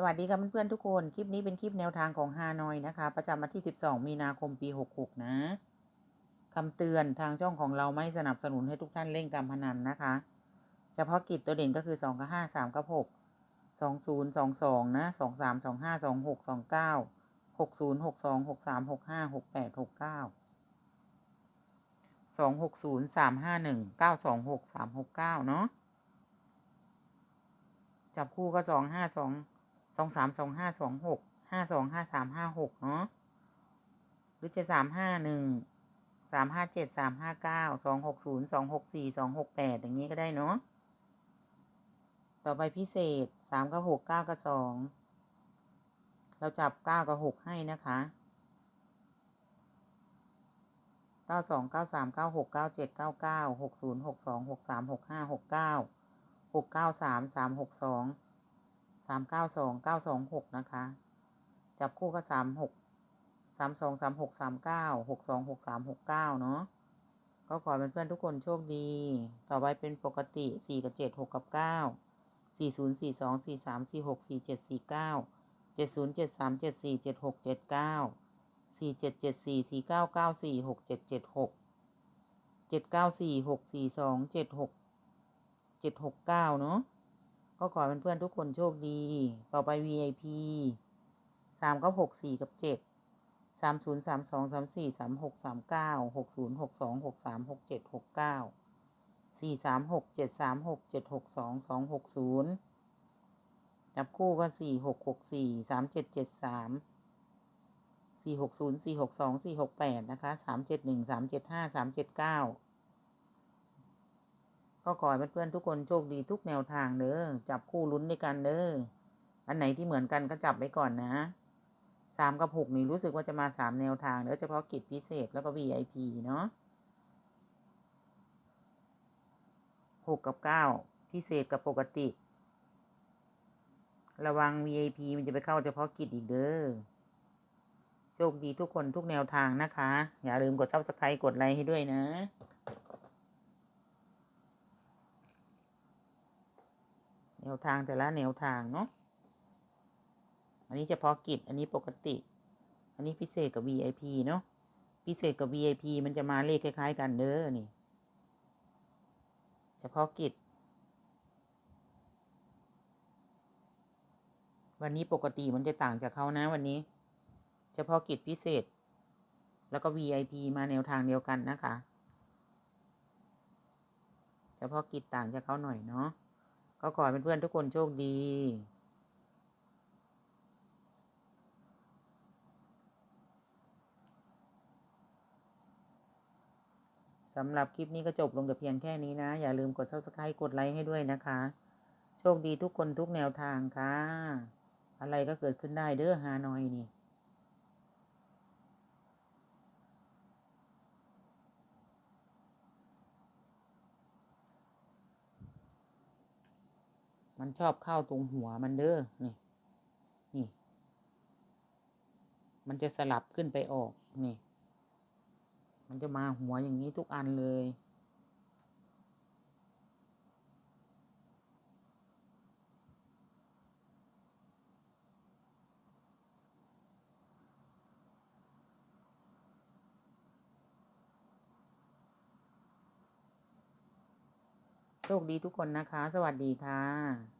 สวัสดีครับเพื่อนๆทุกคน คลิปนี้เป็นคลิปแนวทางของฮานอยนะคะ ประจำวันที่ 12 มีนาคมปี 66 นะคำเตือนทางช่องของเราไม่สนับสนุนให้ทุกท่านเล่นการพนันนะคะ เฉพาะกิจตัวเด่นก็คือ 2 กับ 5 3 กับ 6 20 22 นะ 23 25 26 29 60 62 63 65 68 69 260 351 926 369 เนาะจับคู่ก็สองห้า สองสองสามสองห้าสองหกห้าสองห้าสามห้าหกเนาะหรือจะสามห้าหนึ่งสามห้าเจ็ดสามห้าเก้าสองหกศูนย์สองหกสี่สองหกแปดอย่างนี้ก็ได้เนาะต่อไปพิเศษสามกับหกเก้ากับสองเราจับเก้ากับหกให้นะคะเก้าสองเก้าสามเก้าหกเก้าเจ็ดเก้าเก้าหกศูนย์หกสองหกสามหกห้าหกเก้าหกเก้าสามสามหกสอง สามเก้าสองเก้าสองหกนะคะ จับคู่ก็สามหกสามสองสามหกสามเก้าหกสองหกสามหกเก้าเนาะก็ขอเป็นเพื่อนทุกคนโชคดี ต่อไปเป็นปกติสี่กับเจ็ดหกกับเก้าสี่ศูนย์สี่สองสี่สามสี่หกสี่เจ็ดสี่เก้าเจ็ดศูนย์เจ็ดสามเจ็ดสี่เจ็ดหกเจ็ดเก้าสี่เจ็ดเจ็ดสี่สี่เก้าเก้าสี่หกเจ็ดเจ็ดหกเจ็ดเก้าสี่หกสี่สองเจ็ดหกเจ็ดหกเก้าเนาะ ก็ขอเป็นเพื่อนทุกคนโชคดี ต่อไป VIP สามก็หกสี่กับเจ็ดสามศูนย์สามสองสามสี่สามหกสามเก้าหกศูนย์หกสองหกสามหกเจ็ดหกเก้าสี่สามหกเจ็ดสามหกเจ็ดหกสองสองหกศูนย์จับคู่ก็สี่หกหกสี่สามเจ็ดเจ็ดสามสี่หกศูนย์สี่หกสองสี่หกแปดนะคะสามเจ็ดหนึ่งสามเจ็ดห้าสามเจ็ดเก้า ก็ขอให้เพื่อนๆทุกคนโชคดีทุกแนวทางเด้อจับคู่ลุ้นด้วยกันเด้ออันไหนที่เหมือนกันก็จับไว้ก่อนนะสามกับหกนี่รู้สึกว่าจะมาสามแนวทางเด้อเฉพาะกิจพิเศษแล้วก็ VIP เนาะหกกับเก้าพิเศษกับปกติ ระวัง VIP มันจะไปเข้าเฉพาะกิจอีกเด้อโชคดีทุกคนทุกแนวทางนะคะ อย่าลืมกด subscribe กดไลค์ให้ด้วยนะ นวทางแต่ละแนวทางเนาะ อันนี้เฉพาะกิจ อันนี้ปกติ อันนี้พิเศษกับ VIP เนาะ พิเศษกับ VIP มันจะมาเลขคล้าย ๆ กันเด้อนี่ เฉพาะกิจ วันนี้ปกติมันจะต่างจากเขานะวันนี้ เฉพาะกิจพิเศษ แล้วก็ VIP มาแนวทางเดียวกันนะคะ เฉพาะกิจต่างจากเขาหน่อยเนาะ ก็ขอให้เพื่อนๆทุกคนโชคดีสำหรับคลิปนี้ก็จบลงแต่เพียงแค่นี้นะ อย่าลืมกด subscribe กดไลค์ให้ด้วยนะคะ โชคดีทุกคนทุกแนวทางค่ะ อะไรก็เกิดขึ้นได้เด้อฮานอยนี่ มันชอบเข้าตรงหัวมันเด้อ นี่ นี่ มันจะสลับขึ้นไปออก นี่ มันจะมาหัวอย่างนี้ทุกอันเลย โชคดีทุกคนนะคะ สวัสดีค่ะ